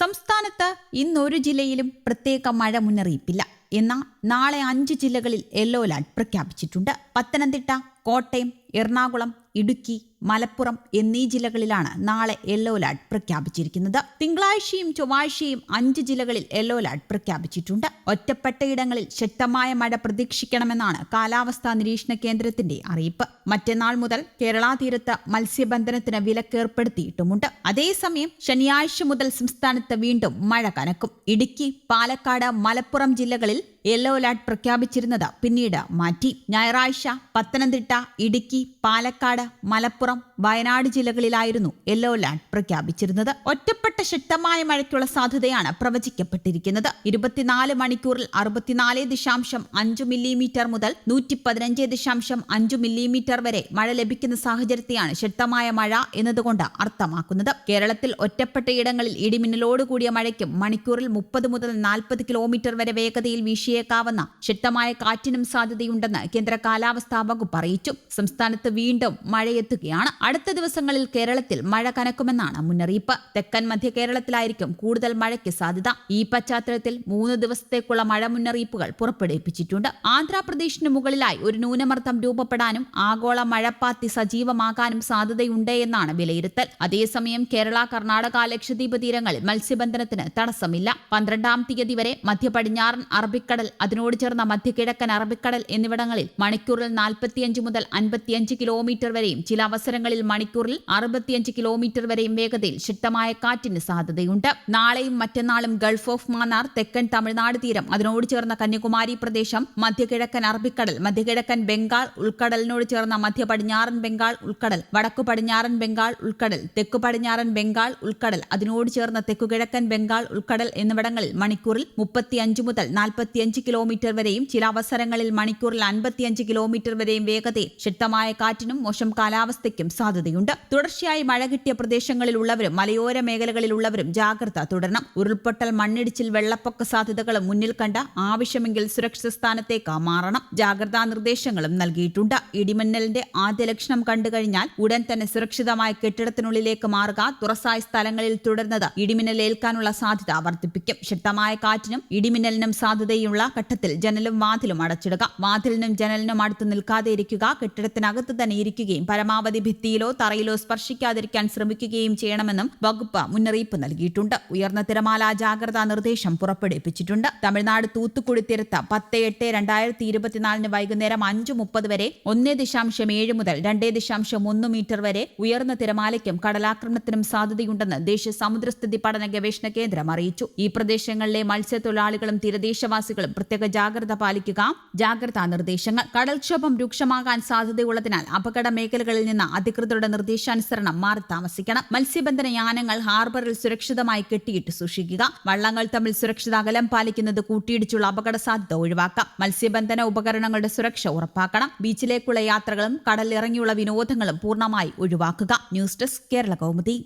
സംസ്ഥാനത്ത് ഇന്നൊരു ജില്ലയിലും പ്രത്യേക മഴ മുന്നറിയിപ്പില്ല. എന്നാൽ നാളെ അഞ്ച് ജില്ലകളിൽ യെല്ലോ അലർട്ട് പ്രഖ്യാപിച്ചിട്ടുണ്ട്. പത്തനംതിട്ട കോട്ടയം എറണാകുളം ഇടുക്കി മലപ്പുറം എന്നീ ജില്ലകളിലാണ് നാളെ യെല്ലോ അലർട്ട് പ്രഖ്യാപിച്ചിരിക്കുന്നത്. തിങ്കളാഴ്ചയും ചൊവ്വാഴ്ചയും അഞ്ച് ജില്ലകളിൽ യെല്ലോ അലർട്ട് പ്രഖ്യാപിച്ചിട്ടുണ്ട്. ഒറ്റപ്പെട്ടയിടങ്ങളിൽ ശക്തമായ മഴ പ്രതീക്ഷിക്കണമെന്നാണ് കാലാവസ്ഥാ നിരീക്ഷണ കേന്ദ്രത്തിന്റെ അറിയിപ്പ്. മറ്റന്നാൾ മുതൽ കേരള തീരത്ത് മത്സ്യബന്ധനത്തിന് വിലക്കേർപ്പെടുത്തിയിട്ടുമുണ്ട്. അതേസമയം ശനിയാഴ്ച മുതൽ സംസ്ഥാനത്ത് വീണ്ടും മഴ കനക്കും. ഇടുക്കി പാലക്കാട് മലപ്പുറം ജില്ലകളിൽ യെല്ലോ അലർട്ട് പ്രഖ്യാപിച്ചിരുന്നത് പിന്നീട് മാറ്റി. ഞായറാഴ്ച പത്തനംതിട്ട ഇടുക്കി പാലക്കാട് മലപ്പുറം വയനാട് ജില്ലകളിലായിരുന്നു യെല്ലോ അലർട്ട് പ്രഖ്യാപിച്ചിരുന്നത്. ഒറ്റപ്പെട്ട ശക്തമായ മഴയ്ക്കുള്ള സാധ്യതയാണ് പ്രവചിക്കപ്പെട്ടിരിക്കുന്നത്. ഇരുപത്തിനാല് മണിക്കൂറിൽ അറുപത്തിനാല് ദശാംശം അഞ്ച് മില്ലിമീറ്റർ മുതൽ നൂറ്റി പതിനഞ്ച് ദശാംശം അഞ്ച് മില്ലിമീറ്റർ വരെ മഴ ലഭിക്കുന്ന സാഹചര്യത്തെയാണ് ശക്തമായ മഴ എന്നതുകൊണ്ട് അർത്ഥമാക്കുന്നത്. കേരളത്തിൽ ഒറ്റപ്പെട്ട ഇടങ്ങളിൽ ഇടിമിന്നലോട് കൂടിയ മഴയ്ക്കും മണിക്കൂറിൽ മുപ്പത് മുതൽ നാൽപ്പത് കിലോമീറ്റർ വരെ വേഗതയിൽ വീശിയേക്കാവുന്ന ശക്തമായ കാറ്റിനും സാധ്യതയുണ്ടെന്ന് കേന്ദ്ര കാലാവസ്ഥാ വകുപ്പ് അറിയിച്ചു. സംസ്ഥാനത്ത് വീണ്ടും മഴയെത്തുകയാണ്. അടുത്ത ദിവസങ്ങളിൽ കേരളത്തിൽ മഴ കനക്കുമെന്നാണ് മുന്നറിയിപ്പ്. തെക്കൻ മധ്യ കേരളത്തിലായിരിക്കും കൂടുതൽ മഴയ്ക്ക് സാധ്യത. ഈ പശ്ചാത്തലത്തിൽ മൂന്ന് ദിവസത്തേക്കുള്ള മഴ മുന്നറിയിപ്പുകൾ പുറപ്പെടുവിപ്പിച്ചിട്ടുണ്ട്. ആന്ധ്രാപ്രദേശിന് മുകളിലായി ഒരു ന്യൂനമർദ്ദം രൂപപ്പെടാനും ആഗോള മഴപ്പാത്തി സജീവമാകാനും സാധ്യതയുണ്ട് എന്നാണ് വിലയിരുത്തൽ. അതേസമയം കേരള കർണാടക ലക്ഷദ്വീപ് തീരങ്ങളിൽ മത്സ്യബന്ധനത്തിന് തടസ്സമില്ല. പന്ത്രണ്ടാം തീയതി വരെ മധ്യ പടിഞ്ഞാറൻ അറബിക്കടൽ അതിനോട് ചേർന്ന മധ്യകിഴക്കൻ അറബിക്കടൽ എന്നിവിടങ്ങളിൽ മണിക്കൂറിൽ നാൽപ്പത്തിയഞ്ച് മുതൽ അൻപത്തിയഞ്ച് കിലോമീറ്റർ വരെയും ചില അവസരങ്ങളിൽ മണിക്കൂറിൽ അറുപത്തിയഞ്ച് കിലോമീറ്റർ വരെയും വേഗതയിൽ ശക്തമായ കാറ്റിന് സാധ്യതയുണ്ട്. നാളെയും മറ്റന്നാളും ഗൾഫ് ഓഫ് മാന്നാർ തെക്കൻ തമിഴ്നാട് തീരം അതിനോട് ചേർന്ന കന്യാകുമാരി പ്രദേശം മധ്യകിഴക്കൻ അറബിക്കടൽ മധ്യകിഴക്കൻ ബംഗാൾ ഉൾക്കടലിനോട് ചേർന്ന മധ്യ പടിഞ്ഞാറൻ ബംഗാൾ ഉൾക്കടൽ വടക്കു പടിഞ്ഞാറൻ ബംഗാൾ ഉൾക്കടൽ തെക്കു പടിഞ്ഞാറൻ ബംഗാൾ ഉൾക്കടൽ അതിനോട് ചേർന്ന തെക്കു കിഴക്കൻ ബംഗാൾ ഉൾക്കടൽ എന്നിവിടങ്ങളിൽ മണിക്കൂറിൽ മുപ്പത്തിയഞ്ച് മുതൽ നാൽപ്പത്തിയഞ്ച് കിലോമീറ്റർ വരെയും ചില അവസരങ്ങളിൽ മണിക്കൂറിൽ അൻപത്തിയഞ്ച് കിലോമീറ്റർ വരെയും വേഗതയിൽ ശക്തമായ കാറ്റിനും മോശം കാലാവസ്ഥയ്ക്കും സാധ്യതയുണ്ട്. തുടർച്ചയായി മഴ കിട്ടിയ പ്രദേശങ്ങളിലുള്ളവരും മലയോര മേഖലകളിലുള്ളവരും ജാഗ്രത തുടരണം. ഉരുൾപൊട്ടൽ മണ്ണിടിച്ചിൽ വെള്ളപ്പൊക്ക സാധ്യതകളും മുന്നിൽ കണ്ട ആവശ്യമെങ്കിൽ സുരക്ഷിത സ്ഥാനത്തേക്ക് മാറണം. ജാഗ്രതാ നിർദ്ദേശങ്ങളും നൽകിയിട്ടുണ്ട്. ഇടിമിന്നലിന്റെ ആദ്യ ലക്ഷണം കണ്ടു കഴിഞ്ഞാൽ ഉടൻ തന്നെ സുരക്ഷിതമായ കെട്ടിടത്തിനുള്ളിലേക്ക് മാറുക തുറസായ സ്ഥലങ്ങളിൽ തുടരുന്നത് ഇടിമിന്നലേൽക്കാനുള്ള സാധ്യത വർദ്ധിപ്പിക്കും. ശക്തമായ കാറ്റിനും ഇടിമിന്നലിനും സാധ്യതയുള്ള ഘട്ടത്തിൽ ജനലും വാതിലും അടച്ചിടുക. വാതിലിനും ജനലിനും അടുത്ത് നിൽക്കാതെ ഇരിക്കുക കെട്ടിടത്തിനകത്ത് തന്നെ ഇരിക്കുകയും പരമാവധി ഭിത്തിയിലോ തറയിലോ സ്പർശിക്കാതിരിക്കാൻ ശ്രമിക്കുകയും ചെയ്യണമെന്നും വകുപ്പ് മുന്നറിയിപ്പ് നൽകിയിട്ടുണ്ട്. ഉയർന്ന തിരമാല ജാഗ്രതാ നിർദ്ദേശം പുറപ്പെടുവിപ്പിച്ചിട്ടുണ്ട്. തമിഴ്നാട് തൂത്തുക്കുടി തീരത്ത് പത്ത് എട്ട് രണ്ടായിരത്തി ഇരുപത്തിനാലിന് വൈകുന്നേരം അഞ്ച് മുപ്പത് വരെ ഒന്നേ ദശാംശം ഏഴ് മുതൽ രണ്ടേ ദശാംശം ഒന്ന് മീറ്റർ വരെ ഉയർന്ന തിരമാലയ്ക്കും കടലാക്രമണത്തിനും സാധ്യതയുണ്ടെന്ന് ദേശീയ സമുദ്രസ്ഥിതി പഠന ഗവേഷണ കേന്ദ്രം അറിയിച്ചു. ഈ പ്രദേശങ്ങളിലെ മത്സ്യത്തൊഴിലാളികളും തീരദേശവാസികളും പ്രത്യേക ജാഗ്രത പാലിക്കുക. ജാഗ്രതാ നിർദ്ദേശങ്ങൾ. കടൽക്ഷോഭം രൂക്ഷമാകാൻ സാധ്യതയുള്ളതിനാൽ അപകട മേഖലകളിൽ നിന്ന് അധികൃതരുടെ നിർദ്ദേശാനുസരണം മാറി താമസിക്കണം. മത്സ്യബന്ധന യാനങ്ങൾ ഹാർബറിൽ സുരക്ഷിതമായി കെട്ടിയിട്ട് സൂക്ഷിക്കുക. വള്ളങ്ങൾ തമ്മിൽ സുരക്ഷിത അകലം പാലിക്കുന്നത് കൂട്ടിയിടിച്ചുള്ള അപകട സാധ്യത ഒഴിവാക്കാം. മത്സ്യബന്ധന ഉപകരണങ്ങളുടെ സുരക്ഷ ഉറപ്പാക്കണം. ബീച്ചിലേക്കുള്ള യാത്രകളും കടലിറങ്ങിയുള്ള വിനോദങ്ങളും പൂർണമായി ഒഴിവാക്കുക. News desk Kerala Kaumudi.